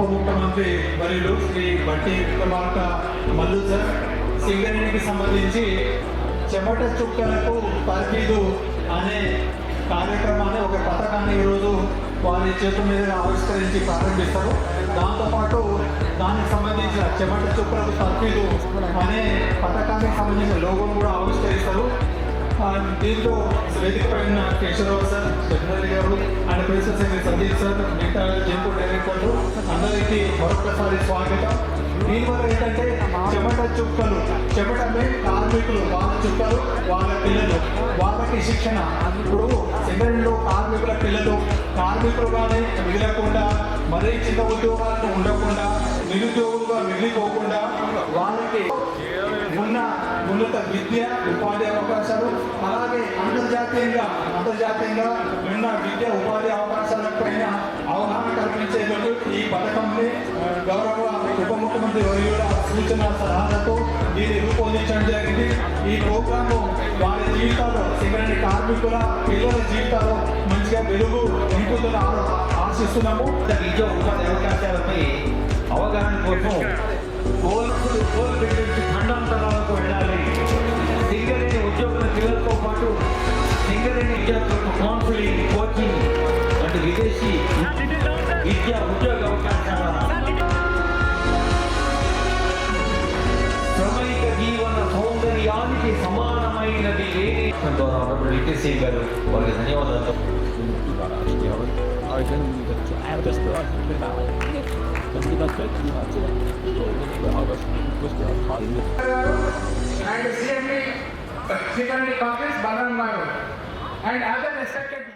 ఉప ముఖ్యమంత్రి వర్యులు శ్రీ బట్టి విక్రమార్క మల్లు సార్. సింగరేణికి సంబంధించి చెమట చుక్కలకు తర్ఫీదు అనే కార్యక్రమాన్ని ఒక పథకాన్ని ఈరోజు వారి చేతుల మీద ఆవిష్కరించి ప్రారంభిస్తారు. దాంతోపాటు దానికి సంబంధించిన చెమట చుక్కలకు తర్ఫీదు అనే పథకానికి సంబంధించిన లోగోను కూడా ఆవిష్కరిస్తారు. దీంతో వేదిక పైన Keshavarao sir Jagan garu and principal secretary Sandeep sir మిగతా జంపు డైరెక్టర్లు అందరికీ మరొకసారి స్వాగతం. దీనివల్ల ఏంటంటే చెమట చుక్కలు చెమట కార్మికులు వాళ్ళ చుక్కలు వాళ్ళ పిల్లలు వాళ్ళకి శిక్షణ. ఇప్పుడు సెకండ్లో కార్మికుల పిల్లలు కార్మికులుగానే మిగలకుండా మరీ చిన్న ఉద్యోగాలను ఉండకుండా నిరుద్యోగులుగా మిగిలిపోకుండా వాళ్ళకి ఉన్నత విద్య ఉపాధి అవకాశాలు అలాగే అంతర్జాతీయంగా అంతర్జాతీయంగా ఉన్న విద్య ఉపాధి అవకాశాల పైన అవగాహన కల్పించేందుకు ఈ పథకంని గౌరవ ఉప ముఖ్యమంత్రి వర్యుల సూచన సలహాలతో దీన్ని రూపొందించడం జరిగింది. ఈ ప్రోగ్రాము వారి జీవితాల్లో సింగరేణి కార్మికుల పిల్లల జీవితాల్లో మంచిగా వెలుగు నింపుతున్న ఆశిస్తున్నాము. విద్య ఉపాధి అవకాశాలపై అవగాహన కోసం కోల్పులు కోల్ నుంచి ఖండాంతరాలకు పాటు సింగరేణి విద్యార్థులకు కౌన్సిలింగ్ కోచింగ్ అంటే విదేశీ విద్య ఉద్యోగ అవకాశాల శ్రమైక జీవన సౌందర్యానికి సమానమైనది లేని ద్వారా ఆనరబుల్ లిటిల్ సింగ్ గారు వారికి ధన్యవాదాలు and CME Security Conference Baran and other respected